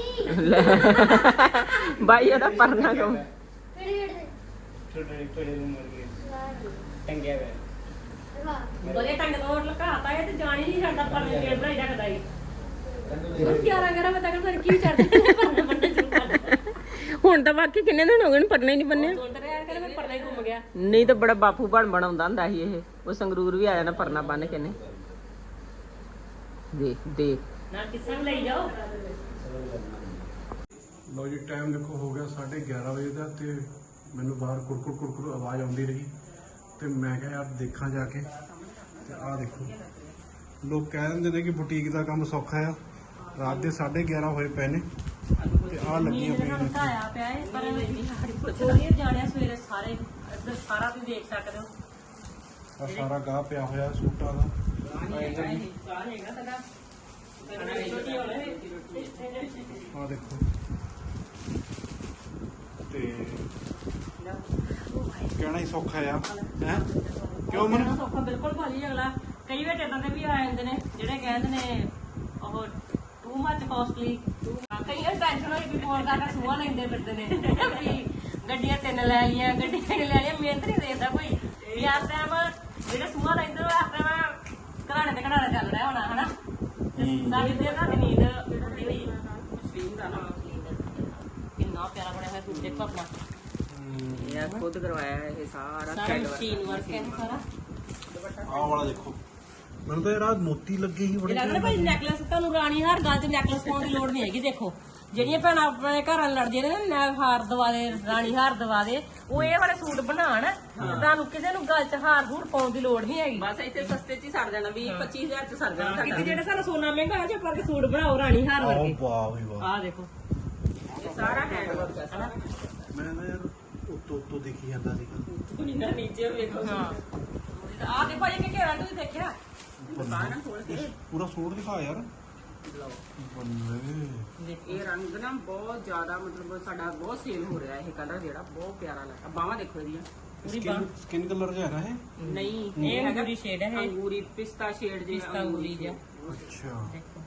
ਬਾਈ ਉਹਦਾ ਪਰਨਾ ਕੋ ਕਿਹੜੇ ਕਿਹੜੇ? ਛੋਟੇ ਛੋਟੇ ਰੂਮ ਵਰਗੇ ਟੰਗਿਆ ਹੋਇਆ। ਵਾਹ। ਬੜੇ ਟੰਗ ਤੋਂ ਲਕਾਤਾ ਇਹ ਤੇ ਜਾਣ ਹੀ ਨਹੀਂ ਛੱਡਦਾ ਪਰ ਗੇੜ ਬਣਾਈ ਰੱਖਦਾ ਹੀ ਹੁਣ 11 11 ਵਜੇ ਤੱਕ ਫਿਰ ਕੀ ਚੜਦੇ ਪਰਨਾ ਬੰਦੇ ਸ਼ੁਰੂ ਕਰ ਦਿੱਤਾ ਹੁਣ ਤਾਂ ਬਾਕੀ ਕਿੰਨੇ ਦਿਨ ਹੋ ਗਏ ਨੇ ਪਰਨਾ ਹੀ ਨਹੀਂ ਬੰਨਿਆ? ਹੁਣ ਤਾਂ ਰਿਹਾ ਕਰ ਮੈਂ ਪਰਨਾ ਹੀ ਘੁੰਮ ਗਿਆ। ਨਹੀਂ ਤਾਂ ਬੜਾ ਬਾਪੂ ਬਣ ਬਣਾਉਂਦਾ ਹੁੰਦਾ ਸੀ ਇਹ। ਉਹ ਸੰਗਰੂਰ ਵੀ ਆ ਜਾਣਾ ਪਰਨਾ ਬੰਨ ਕੇ ਨੇ। ਦੇਖ ਦੇਖ। ਨਾ ਕਿਸਾ ਨੂੰ ਲਈ ਜਾਓ। ਲੋ ਜੀ ਟਾਈਮ ਦੇਖੋ ਹੋ ਗਿਆ 11:30 ਵਜੇ ਦਾ ਤੇ ਮੈਨੂੰ ਬਾਹਰ ਕੁੜਕੁੜ ਕੁੜਕੁੜ ਆਵਾਜ਼ ਆਉਂਦੀ ਰਹੀ। ਤੇ ਮੈਂ ਕਿਹਾ ਯਾਰ ਦੇਖਾਂ ਜਾ ਕੇ। ਤੇ ਆਹ ਦੇਖੋ। ਲੋਕ ਕਹਿ ਦਿੰਦੇ ਨੇ ਕਿ ਬੁਟੀਕ ਦਾ ਕੰਮ ਸੌਖਾ ਆ। ਰਾਤ ਦੇ 11:30 ਹੋਏ ਪਏ ਨੇ। ਆਹ ਲੱਗੀਆਂ ਪਈਆਂ ਨੇ। ਆਇਆ ਪਿਆ ਹੈ ਪਰ ਉਹਨੇ ਜਾਣਿਆ ਸਵੇਰੇ ਸਾਰੇ ਇੱਧਰ ਸਾਰਾ ਤੁਸੀਂ ਦੇਖ ਸਕਦੇ ਹੋ। ਆਹ ਸਾਰਾ ਗਾਹ ਪਿਆ ਹੋਇਆ ਸੂਟਾਂ ਦਾ। ਆਹ ਇੱਧਰ ਵੀ ਆਹ ਦੇਖੋ। ਤੇ ਕਹਿਣਾ ਹੀ ਸੌਖਾ ਆ। ਹੈ? ਕਿਉਂ ਮਨ ਸੌਖਾ ਬਿਲਕੁਲ ਭਾਜੀ ਅਗਲਾ। ਕਈ ਵਾਰ ਇਦਾਂ ਦੇ ਵੀ ਆ ਜਾਂਦੇ ਨੇ ਜਿਹੜੇ ਕਹਿੰਦੇ ਨੇ ਉਹ ਟੂ ਮੱਚ ਕਾਸਟਲੀ ਟੈਨਸ਼ਨ ਹੋਈ ਵੀ ਫੋਨ ਕਰਕੇ ਸੂਆ ਲੈਂਦੇ ਫਿਰਦੇ ਨੇ। ਵੀ ਗੱਡੀਆਂ ਤਿੰਨ ਲੈ ਲਈਆਂ ਗੱਡੀਆਂ ਤਿੰਨ ਲੈ ਲਈਆਂ ਮਿਹਨਤ ਨਹੀਂ ਦੇਖਦਾ ਕੋਈ। ਵੀ ਆਸ ਟਾਈਮ ਜਿਹੜੇ ਸੂਆ ਲੈਂਦੇ ਉਹ ਆਸ ਟਾਈਮ ਘਰਾਣੇ ਤੇ ਘਰਾਣੇ ਚੱਲ ਰਿਹਾ ਹੋਣਾ ਹਨਾ? ਤੇ ਸਾਡੀ ਦੇਰ ਰਾਤ ਨੀਂਦ ਉੱਡੀ ਹੋਈ ਮਸ਼ੀਨ ਦਾ ਨਾ ਮਸ਼ੀਨ ਦਾ ਕਿੰਨਾ ਪਿਆਰਾ ਬਣਿਆ ਹੋਇਆ ਸੂਟ ਦੇਖੋ ਆਪਣਾ। ਇਹ ਖੁਦ ਕਰਵਾਇਆ ਇਹ ਸਾਰਾ ਸਾਰਾ ਮਸ਼ੀਨ ਵਰਕ ਹੈ ਸਾਰਾ। ਆਹ ਵਾਲਾ ਦੇਖੋ। ਮੈਨੂੰ ਤਾਂ ਯਾਰ ਆਹ ਮੋਤੀ ਲੱਗੇ ਹੀ ਬੜੇ ਇਹ ਲੱਗਦਾ ਭਾਈ ਨੈਕਲੇਸ ਤੁਹਾਨੂੰ ਰਾਣੀ ਹਾਰ ਗੱਲ 'ਚ ਨੈਕਲੇਸ ਪਾਉਣ ਦੀ ਲੋੜ ਨਹੀਂ ਹੈਗੀ ਦੇਖੋ। ਜਿਹੜੀਆਂ ਭੈਣਾਂ ਆਪਣੇ ਘਰਾਂ ਨਾਲ ਲੜਦੀਆਂ ਨੇ ਨਾ ਹਾਰ ਦਵਾ ਦੇ ਰਾਣੀ ਹਾਰ ਦਵਾ ਦੇ ਉਹ ਇਹ ਵਾਲੇ ਸੂਟ ਬਣਾਉਣ ਤੇ ਤੁਹਾਨੂੰ ਕਿਸੇ ਨੂੰ ਗੱਲ 'ਚ ਹਾਰ ਹੂਰ ਪਾਉਣ ਦੀ ਲੋੜ ਨਹੀਂ ਹੈਗੀ। ਬਸ ਇੱਥੇ ਸਸਤੇ ਚ ਹੀ ਸਰ ਜਾਣਾ 20 25000 ਚ ਸਰ ਜਾਣਾ ਕਿਤੇ ਜਿਹੜੇ ਸਾਨੂੰ ਸੋਨਾ ਮਹਿੰਗਾ ਹੋ ਜਾ ਪਰ ਕੇ ਸੂਟ ਬਣਾਓ ਰਾਣੀ ਹਾਰ ਵਰਗੇ। ਵਾਹ ਵੀ ਵਾਹ। ਆਹ ਦੇਖੋ। ਇਹ ਸਾਰਾ ਹੈਂਡ ਵਰਕ ਹੈ ਸਾਰਾ। ਮੈਂ ਨਾ ਯਾਰ ਉੱਤੋਂ ਉੱਤੋਂ ਦੇਖੀ ਜਾਂਦਾ ਸੀਗਾ। ਤੁਸੀਂ ਨਾ ਨੀਚੇ ਵੇਖੋ ਹਾਂ। ਆਹ ਦੇਖੋ ਇਹ ਕਿ ਘੇਰਾ ਤੁਸੀਂ ਦੇਖਿਆ? ਪੂਰਾ ਸੂਟ ਦਿਖਾ ਯਾਰ। ਬੱਲੇ ਇਹ ਰੰਗ ਨਾ ਬਹੁਤ ਜ਼ਿਆਦਾ ਮਤਲਬ ਸਾਡਾ ਬਹੁਤ ਸੇਲ ਹੋ ਰਿਹਾ ਇਹ ਕਲਰ ਜਿਹੜਾ ਬਹੁਤ ਪਿਆਰਾ ਲੱਗਦਾ ਬਾਹਾਂ ਦੇਖੋ ਇਹਦੀਆਂ। ਸਕਿਨ ਸਕਿਨ ਕਲਰ ਜਿਹਾ ਹੈ ਨਾ ਇਹ? ਨਹੀਂ ਇਹ ਅੰਗੂਰੀ ਸ਼ੇਡ ਹੈ ਇਹ। ਅੰਗੂਰੀ ਪਿਸਤਾ ਸ਼ੇਡ ਜੇ ਪਿਸਤਾ ਅੰਗੂਰੀ ਜਿਹਾ। ਅੱਛਾ। ਦੇਖੋ।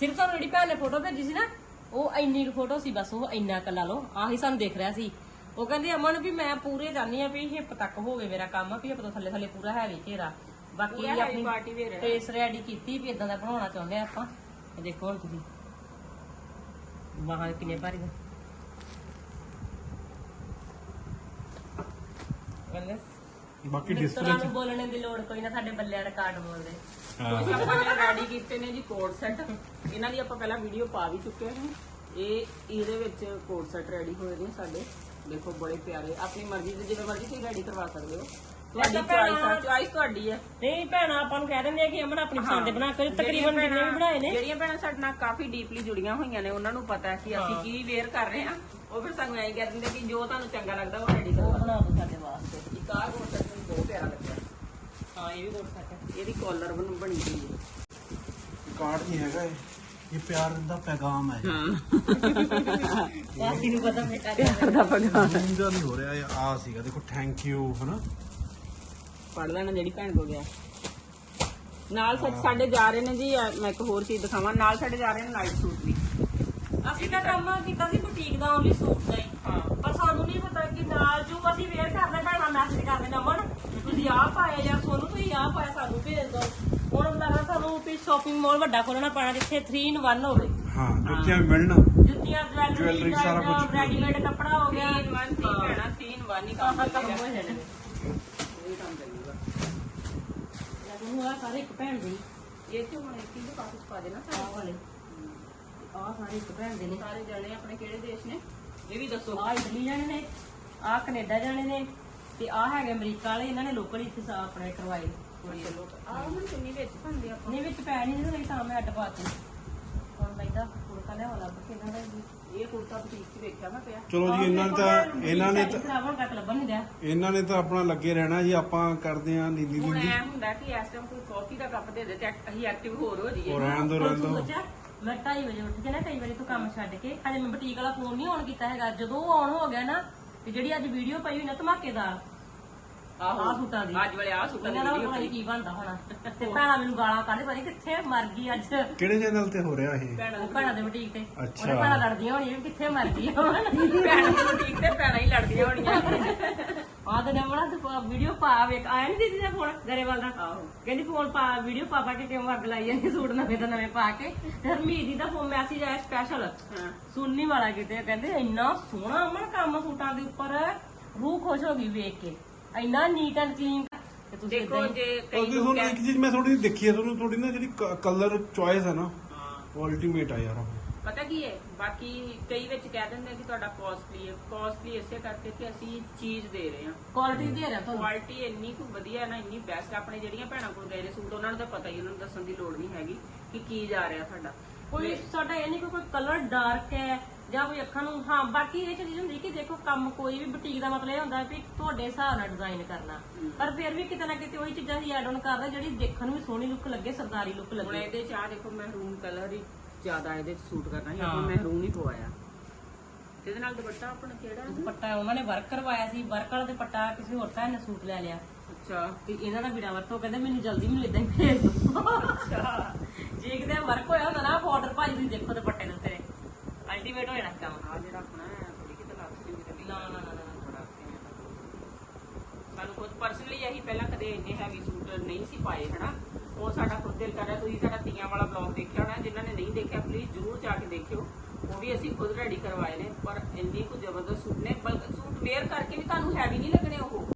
ਸਿਰਫ ਤੁਹਾਨੂੰ ਜਿਹੜੀ ਭੈਣ ਨੇ ਫੋਟੋ ਭੇਜੀ ਸੀ ਨਾ ਉਹ ਇੰਨੀ ਕੁ ਫੋਟੋ ਸੀ ਬਸ ਉਹ ਇੰਨਾ ਕੁ ਲਾ ਲਓ। ਆਹੀ ਸਾਨੂੰ ਦੇਖ ਰਿਹਾ ਸੀ। ਉਹ ਕਹਿੰਦੀ ਅਮਨ ਵੀ ਮੈਂ ਪੂਰੇ ਜਾਣੀ ਆ ਵੀ ਹਿੱਪ ਤੱਕ ਹੋਵੇ ਮੇਰਾ ਕੰਮ ਵੀ ਹਿੱਪ ਤੋਂ ਥੱਲੇ ਥੱਲੇ ਪੂਰਾ ਹੈਵੀ ਘੇਰਾ। ਬਾਕੀ ਆਪਣੀ wear ਹੈ। ਫੇਸ ਰੈਡੀ ਕੀਤੀ ਵੀ ਇਦਾਂ ਦਾ ਬਣਾਉਣਾ ਚਾਹੁੰਦੇ ਆ ਆਪਾਂ। ਇਹ ਦੇਖੋ ਹੁਣ ਤੁਸੀਂ। ਬਾਹਾਂ ਕਿੰਨੇ ਭਾਰੀ ਕਹਿੰਦੇ ਬਾਕੀ ਮਿੱਤਰਾਂ ਡਿਸਪਲੇ ਨੂੰ ਬੋਲਣੇ ਦੀ ਲੋੜ ਕੋਈ ਨਾ ਸਾਡੇ ਬੱਲਿਆਂ ਰਿਕਾਰਡ ਬੋਲਦੇ। ਕੁਝ ਆਪਾਂ ਨੇ ਰੈਡੀ ਕੀਤੇ ਨੇ ਜੀ ਕੋਡ ਸੈੱਟ ਇਹਨਾਂ ਦੀ ਆਪਾਂ ਪਹਿਲਾਂ ਵੀਡੀਓ ਪਾ ਵੀ ਚੁੱਕੇ ਹਾਂ। ਇਹ ਇਹਦੇ ਵਿੱਚ ਕੋਡ ਸੈੱਟ ਰੈਡੀ ਹੋਏ ਨੇ ਸਾਡੇ। ਦੇਖੋ ਬੜੇ ਪਿਆਰੇ। ਆਪਣੀ ਮਰਜ਼ੀ ਦੇ ਜਿਵੇਂ ਮਰਜ਼ੀ ਤੁਸੀਂ ਰੈਡੀ ਕਰਵਾ ਸਕਦੇ ਹੋ। ਤੁਹਾਡੀ ਚੁਆਇਸ ਆ ਚੁਆਇਸ ਤੁਹਾਡੀ ਹੈ ਨਹੀਂ ਭੈਣਾ ਆਪਾਂ ਨੂੰ ਕਹਿ ਦਿੰਦੇ ਆ ਕਿ ਅਮਨ ਆਪਣੀ ਪਸੰਦ ਦੇ ਬਣਾ ਕੇ ਤਕਰੀਬਨ ਜਿੰਨੇ ਵੀ ਬਣਾਏ ਨੇ। ਜਿਹੜੀਆਂ ਭੈਣਾਂ ਸਾਡੇ ਨਾਲ ਕਾਫੀ ਡੀਪਲੀ ਜੁੜੀਆਂ ਹੋਈਆਂ ਨੇ ਉਹਨਾਂ ਨੂੰ ਪਤਾ ਹੈ ਕਿ ਅਸੀਂ ਕੀ ਵੇਅਰ ਕਰ ਰਹੇ ਹਾਂ। ਉਹ ਫਿਰ ਸਾਨੂੰ ਐਂ ਕਹਿ ਦਿੰਦੇ ਕਿ ਜੋ ਤੁਹਾਨੂੰ ਚੰਗਾ ਲੱਗਦਾ ਉਹ ਰੈਡੀ ਕਰਵਾ ਬਣਾ ਦੋ ਸਾਡੇ ਵਾਸਤੇ। ਇੱਕ ਆਹ ਕੋਡ ਸੈੱਟ ਮੈਨੂੰ ਬਹੁਤ ਪਿਆਰਾ ਲੱਗਿਆ। ਹਾਂ ਇਹ ਵੀ ਕੋਟ ਸੈੱਟ ਇਹਦੀ ਕਾਲਰ ਬਣ ਬਣੀ ਹੋਈ ਹੈ। ਕਾਰਡ ਨਹੀਂ ਹੈਗਾ ਇਹ। ਇਹ ਪਿਆਰ ਦਾ ਪੈਗਾਮ ਹੈ। ਬਾਕੀ ਨੂੰ ਪਤਾ ਬੇਟਾ ਕਰਦਾ ਪਗਾ ਇਹਦਾ ਨਹੀਂ ਹੋ ਰਿਹਾ ਇਹ ਆ ਸੀਗਾ। ਦੇਖੋ ਥੈਂਕ ਯੂ ਹਨਾ? ਪੜ ਲੈਣਾ ਜਿਹੜੀ ਭੈਣ ਕੋ ਗਿਆ। ਨਾਲ ਸੱਚ ਸਾਡੇ ਜਾ ਰਹੇ ਨੇ ਜੀ ਅਹ ਮੈਂ ਇੱਕ ਹੋਰ ਚੀਜ਼ ਦਿਖਾਵਾਂ। ਨਾਲ ਸਾਡੇ ਜਾ ਰਹੇ ਨੇ ਨਾਈਟ ਸੂਟ ਵੀ। ਅਸੀਂ ਤਾਂ ਕੰਮ ਕੀਤਾ ਸੀ ਬੁਟੀਕ ਦਾ ਓਨਲੀ ਸੂਟ ਦਾ ਹੀ। ਹਾਂ। ਸਾਨੂੰ ਨਹੀਂ ਪਤਾ ਕਿ ਨਾਲ ਜੋ ਅਸੀਂ ਵੇਅਰ ਕਰਦੇ ਭੈਣਾਂ ਮੈਸੇਜ ਕਰਦੇ ਨੇ ਅਮਨ ਤੁਸੀਂ ਆਹ ਪਾਇਆ ਜਾਂ ਸੋਨੂੰ ਤੁਸੀਂ ਆਹ ਪਾਇਆ ਸਾਨੂੰ ਭੇਜ ਦਿਓ। ਹੁਣ ਲੱਗਦਾ ਸਾਨੂੰ ਵੀ ਸ਼ਾਪਿੰਗ ਮਾਲ ਵੱਡਾ ਖੋਲਣਾ ਪੈਣਾ ਜਿੱਥੇ 3 in 1 ਹੋਵੇ। ਹਾਂ ਜੁੱਤੀਆਂ ਵੀ ਮਿਲਣ। ਜੁੱਤੀਆਂ Jewelry, ਜਵੈਲਰੀ ਸਾਰਾ ਕੁਛ। ਰੈਡੀਮੇਡ ਕੱਪੜਾ ਹੋ ਗਿਆ। ਤੀਨ ਵਨ ਤੀ ਭੈਣਾ ਤੀਨ ਵਨ ਹੀ ਆਹ ਕੰਮ ਹੋ ਜਾਣੇ ਨੇ ਇਹ ਕੰਮ ਕਰੇਗਾ ਤੁਹਾਨੂੰ ਆ ਸਾਰੇ ਇੱਕ ਭੈਣ ਦੇ ਹੀ, ਇਹ ਚ ਹੁਣ ਇੱਕ ਹੀ ਕਾਫੀ ਪਾ ਦੇਣਾ ਆਹ ਸਾਰੇ ਵਾਲੇ? ਆਹ ਸਾਰੇ ਇੱਕ ਭੈਣ ਦੇ ਨੇ। ਸਾਰੇ ਜਣੇ ਆਪਣੇ ਕਿਹੜੇ ਦੇਸ਼ ਨੇ? ਇਹ ਵੀ ਦੱਸੋ। ਆਹ ਇਟਲੀ ਜਾਣੇ ਨੇ ਆਹ ਕੈਨੇਡਾ ਜਾਣੇ ਨੇ ਤੇ ਆਹ ਹੈਗੇ ਅਮਰੀਕਾ ਵਾਲੇ ਇਹਨਾਂ ਨੇ ਲੋਕਲ ਇੱਥੇ ਸਾ ਆਪਣੇ ਕਰਵਾਏ। ਚਲੋ ਆਹ ਹੁਣ ਚੁੰਨੀ ਵਿੱਚ ਪਾਉਂਦੇ ਆਪਾਂ। ਨਹੀਂ ਵਿੱਚ ਪੈ ਨਹੀਂ ਰਹੀ ਤਾਂ ਮੈਂ ਅੱਡ ਪਾਤੀ ਹੁਣ ਲੈਂਦਾ ਕੁੜਤਾ ਲਿਆਵਾ ਲੱਭ ਕੇ ਇਹਨਾਂ ਦਾ ਵੀ ਇਹ ਕੁੜਤਾ ਬੁਟੀਕ 'ਚ ਵੇਖਿਆ ਮੈਂ ਪਿਆ। ਚਲੋ ਜੀ ਇਹਨਾਂ ਨੇ ਤਾਂ ਇਹਨਾਂ ਨੇ ਤਾਂ ਖਰਾਬਣ ਘੱਟ ਲੱਭਣ ਨਹੀਂ ਦਿਆ। ਇਹਨਾਂ ਨੇ ਤਾਂ ਆਪਣਾ ਲੱਗੇ ਰਹਿਣਾ ਜੀ ਆਪਾਂ ਕਰਦੇ ਆ ਨੀਲੀ ਹੁਣ ਨੀਲੀ ਐ ਹੁੰਦਾ ਕਿ ਇਸ ਟਾਈਮ ਕੋਈ ਕਾਫੀ ਦਾ ਕੱਪ ਦੇ ਦੇ ਤੇ ਅਸੀਂ ਐਕਟਿਵ ਹੋਰ ਹੋ ਜਾਈਏ। ਰਹਿਣ ਦੋ ਰਹਿਣ ਦੋ। ਸੋਚਿਆ ਮੈਂ 2:30 ਵਜੇ ਉੱਠ ਕੇ ਨਾ ਕਈ ਵਾਰੀ ਤੂੰ ਕੰਮ ਛੱਡ ਕੇ ਹਜੇ ਮੈਂ ਬੁਟੀਕ ਵਾਲਾ ਫੋਨ ਨਹੀਂ ਆਨ ਕੀਤਾ ਹੈਗਾ। ਜਦੋਂ ਉਹ ਆਨ ਹੋ ਗਿਆ ਨਾ ਤੇ ਜਿਹੜੀ ਅੱਜ ਵੀਡੀਓ ਪਈ ਹੋਈ ਨਾ ਧਮਾਕੇਦਾਰ ਆਹ। ਸੂਟਾਂ ਦੀ। ਅੱਜ ਵਾਲੇ ਆਹ ਸੂਟਾਂ ਦੀ ਇਹਨਾਂ ਦਾ ਵੀਡੀਓ ਪਤਾ ਨੀ ਕੀ ਬਣਦਾ ਹੋਣਾ। ਤੇ ਭੈਣਾਂ ਮੈਨੂੰ ਗਾਲਾਂ ਕੱਢਦੇ ਪਤਾ ਨੀ ਕਿੱਥੇ ਮਰ ਗਈ ਅੱਜ। ਕਿਹੜੇ ਚੈਨਲ ਤੇ ਹੋ ਰਿਹਾ ਇਹ? ਭੈਣਾਂ ਉਹ ਭੈਣਾਂ ਦੇ ਬੁਟੀਕ ਤੇ। ਅੱਛਾ। ਉਹਨੇ ਭੈਣਾਂ ਲੜਦੀਆਂ ਹੋਣੀਆਂ ਵੀ ਕਿੱਥੇ ਮਰ ਗਈ ਹੁਣ। ਭੈਣਾਂ ਦੀ ਬੁਟੀਕ ਤੇ ਭੈਣਾਂ ਹੀ ਲੜਦੀਆਂ ਹੋਣੀਆਂ। ਆਹ ਤੇ ਨਮਣਾ ਤੇ ਵੀਡੀਓ ਪਾ ਵੇਖ। ਆਇਆ ਨਹੀਂ ਦੀਦੀ ਦਾ ਫੋਨ ਗਰੇਵਾਲ ਦਾ? ਆਹੋ। ਕਹਿੰਦੀ ਫੋਨ ਪਾ ਵੀਡੀਓ ਪਾ ਪਾ ਕੇ ਕਿਉਂ ਅੱਗ ਲਾਈ ਜਾਂਦੀ ਸੂਟ ਨਵੇਂ ਤੋਂ ਨਵੇਂ ਪਾ ਕੇ। ਤੇ ਹਰਮੀਤ ਦੀ ਦਾ ਫੋਨ ਮੈਸੇਜ ਆਇਆ ਸਪੈਸ਼ਲ ਹਾਂ। ਸੁਣਨੀ ਵਾਲਾ ਕਿਤੇ। ਕਹਿੰਦੇ ਇੰਨਾ ਸੋਹਣਾ ਅਮਨ ਕੰਮ ਸੂਟਾਂ ਦੇ ਉੱਪਰ। ਰੂਹ ਖੁਸ਼ ਹੋ ਗਈ ਵੇਖ ਕੇ। ਇੰਨਾ ਨੀਟ ਐਂਡ ਕਲੀਨ ਤੇ ਤੁਸੀਂ ਦੇਖੋ ਜੇ ਕਈ ਉਹਦੀ ਲੋਕ ਤੁਹਾਨੂੰ ਇੱਕ ਚੀਜ਼ ਮੈਂ ਥੋੜੀ ਦੇਖੀ ਹੈ ਤੁਹਾਨੂੰ ਥੋੜੀ ਨਾ ਜਿਹੜੀ ਕਲਰ ਚੁਆਇਸ ਹੈ ਨਾ ਹਾਂ। ਉਹ ਅਲਟੀਮੇਟ ਆ ਯਾਰ ਉਹ। ਪਤਾ ਕੀ ਹੈ? ਬਾਕੀ ਕਈ ਵਿੱਚ ਕਹਿ ਦਿੰਦੇ ਆ ਕਿ ਤੁਹਾਡਾ ਕਾਸਟਲੀ ਹੈ। ਕਾਸਟਲੀ ਇਸੇ ਕਰਕੇ ਕਿ ਅਸੀਂ ਚੀਜ਼ ਦੇ ਰਹੇ ਹਾਂ। ਕੁਆਲਿਟੀ ਦੇ ਰਿਹਾ ਤੁਹਾਨੂੰ। ਕੁਆਲਿਟੀ ਇੰਨੀ ਕੁ ਵਧੀਆ ਨਾ ਇੰਨੀ ਬੈਸਟ ਆਪਣੇ ਜਿਹੜੀਆਂ ਭੈਣਾਂ ਕੋਲ ਗਏ ਨੇ ਸੂਟ ਉਹਨਾਂ ਨੂੰ ਤਾਂ ਪਤਾ ਹੀ ਉਹਨਾਂ ਨੂੰ ਦੱਸਣ ਦੀ ਲੋੜ ਨਹੀਂ ਹੈਗੀ ਕਿ ਕੀ ਜਾ ਰਿਹਾ ਸਾਡਾ। ਕੋਈ ਸਾਡਾ ਇਹ ਨਹੀਂ ਕਿ ਕੋਈ ਕਲਰ ਡਾਰਕ ਹੈ ਜਾਂ ਕੋਈ ਅੱਖਾਂ ਨੂੰ ਹਾਂ ਬਾਕੀ ਇਹ ਚੀਜ਼ ਹੁੰਦੀ ਕਿ ਦੇਖੋ ਕੰਮ ਕੋਈ ਵੀ ਬੁਟੀਕ ਦਾ ਮਤਲਬ ਇਹ ਹੁੰਦਾ ਵੀ ਤੁਹਾਡੇ ਹਿਸਾਬ ਨਾਲ ਡਿਜ਼ਾਈਨ ਕਰਨਾ। ਪਰ ਫਿਰ ਵੀ ਕਿਤੇ ਨਾ ਕਿਤੇ ਉਹੀ ਚੀਜ਼ਾਂ ਹੀ ਐਡ ਆਨ ਕਰਦੇ ਜਿਹੜੀ ਦੇਖਣ ਨੂੰ ਵੀ ਸੋਹਣੀ ਲੁੱਕ ਲੱਗੇ ਸਰਦਾਰੀ ਲੁੱਕ ਹੁਣ ਲੱਗੇ ਇਹਦੇ ਚ ਆ ਦੇਖੋ ਮਹਿਰੂਨ ਕਲਰ ਹੀ ਜ਼ਿਆਦਾ ਇਹਦੇ ਚ ਸੂਟ ਕਰਨਾ ਸੀ ਆਪਾਂ ਮਹਿਰੂਨ ਹੀ ਪਵਾਇਆ। ਇਹਦੇ ਨਾਲ ਦੁਪੱਟਾ ਆਪਣਾ ਕਿਹੜਾ ਹੈ? ਦੁਪੱਟਾ ਉਹਨਾਂ ਨੇ ਵਰਕ ਕਰਵਾਇਆ ਸੀ ਵਰਕ ਵਾਲਾ ਦੁਪੱਟਾ ਕਿਸੇ ਹੋਰ ਭੈਣ ਨੇ ਸੂਟ ਲੈ ਲਿਆ। ਅੱਛਾ। ਤੇ ਇਹਨਾਂ ਦਾ ਬਿਨਾ ਵਰਤੋਂ ਕਹਿੰਦੇ ਮੈਨੂੰ ਜਲਦੀ ਮੈਨੂੰ ਇਦਾਂ ਹੀ ਭੇਜ ਦਿਓ। ਜੇ ਕਿਤੇ ਵਰਕ ਹੋਇਆ ਹੁੰਦਾ ਨਾ ਬਾਰਡਰ ਭਾਜੀ ਤੁਸੀਂ ਦੇਖੋ ਦੁਪੱਟੇ ਦੇ ਉੱਤੇ। ਅਲਟੀਮੇਟ ਹੋ ਜਾਣਾ ਕੰਮ। ਆ ਜਿਹੜਾ ਆਪਣਾ ਥੋੜੀ ਕਿਤੇ ਲੱਗ ਜੂਗੀ ਤੇ ਨਾ ਨਾ ਨਾ ਨਾ ਬੜਾ। ਸਾਨੂੰ ਖੁਦ ਪਰਸਨਲੀ ਅਸੀਂ ਪਹਿਲਾਂ ਕਦੇ ਇੰਨੇ ਹੈਵੀ ਸੂਟ ਨਹੀਂ ਸੀ ਪਾਏ ਹਨਾ? ਉਹ ਸਾਡਾ ਖੁਦ ਦਿਲ ਕਰ ਰਿਹਾ ਤੁਸੀਂ ਸਾਡਾ ਤੀਆਂ ਵਾਲਾ ਬਲੌਗ ਦੇਖਿਆ ਹੋਣਾ ਜਿਨ੍ਹਾਂ ਨੇ ਨਹੀਂ ਦੇਖਿਆ ਪਲੀਜ਼ ਜਰੂਰ ਜਾ ਕੇ ਦੇਖਿਓ। ਉਹ ਵੀ ਅਸੀਂ ਖੁਦ ਰੈਡੀ ਕਰਵਾਏ ਨੇ ਪਰ ਇੰਨੀ ਕੁ ਜ਼ਬਰਦਸਤ ਸੂਟ ਨੇ ਬਲਕਿ ਸੂਟ ਵੇਅਰ ਕਰਕੇ ਵੀ ਤੁਹਾਨੂੰ ਹੈਵੀ ਨਹੀਂ ਲੱਗਣੇ ਉਹ।